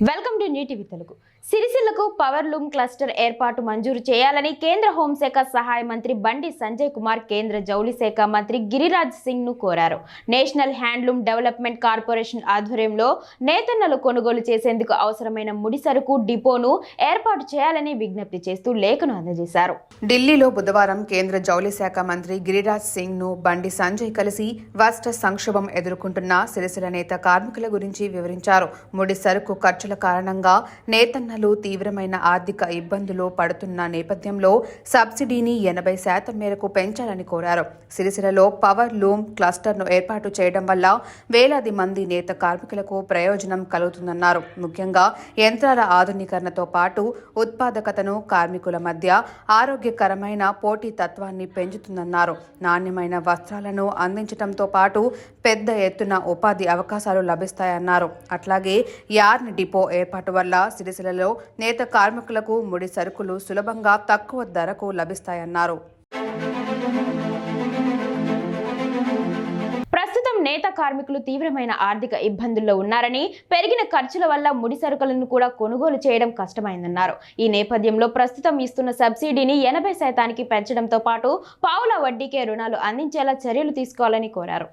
Welcome welcome to new Telugu సిరిసిల్లకు power loom cluster ఏర్పాటు మంజూరు చేయాలని కేంద్ర హోంశాఖ సహాయ మంత్రి బండి సంజయ్ కుమార్ కేంద్ర జౌళి శాఖ మంత్రి గిరిరాజ్ సింగ్ను కోరారు. నేషనల్ హ్యాండ్లూమ్ డెవలప్మెంట్ కార్పొరేషన్ ఆధ్వర్యంలో నేతన్నలు కొనుగోలు చేసేందుకు అవసరమైన ముడి సరుకు డిపోను ఏర్పాటు చేయాలని విజ్ఞప్తి చేస్తూ లేఖను అందజేశారు. ఢిల్లీలో బుధవారం కేంద్ర జౌళి శాఖ మంత్రి గిరిరాజ్ సింగ్ను బండి సంజయ్ కలిసి వస్త్ర సంక్షోభం ఎదుర్కొంటున్న సిరిసిల నేత కార్మికుల గురించి వివరించారు. ముడి సరుకు ఖర్చుల కారణంగా నేతన్నలు తీవ్రమైన ఆర్థిక ఇబ్బందులు పడుతున్న నేపథ్యంలో సబ్సిడీని ఎనభై శాతం మేరకు పెంచాలని కోరారు. సిరిసిలలో పవర్ లూమ్ క్లస్టర్ను ఏర్పాటు చేయడం వల్ల వేలాది మంది నేత కార్మికులకు ప్రయోజనం కలుగుతుందన్నారు. ముఖ్యంగా యంత్రాల ఆధునీకరణతో పాటు ఉత్పాదకతను కార్మికుల మధ్య ఆరోగ్యకరమైన పోటీ తత్వాన్ని పెంచుతుందన్నారు. నాణ్యమైన వస్త్రాలను అందించడంతో పాటు పెద్ద ఎత్తున ఉపాధి అవకాశాలు లభిస్తాయన్నారు. అట్లాగే యార్న్ డిపో ఏర్పాటు వల్ల సిరిసిలలో నేత కార్మికులకు ముడి సరుకులు సులభంగా తక్కువ ధరకు లభిస్తాయన్నారు. నేత కార్మికులు తీవ్రమైన ఆర్థిక ఇబ్బందుల్లో ఉన్నారని పెరిగిన ఖర్చుల వల్ల ముడి సరుకులను కూడా కొనుగోలు చేయడం కష్టమైందన్నారు. ఈ నేపథ్యంలో ప్రస్తుతం ఇస్తున్న సబ్సిడీని ఎనభై శాతానికి పెంచడంతో పాటు పావుల వడ్డీకే రుణాలు అందించేలా చర్యలు తీసుకోవాలని కోరారు.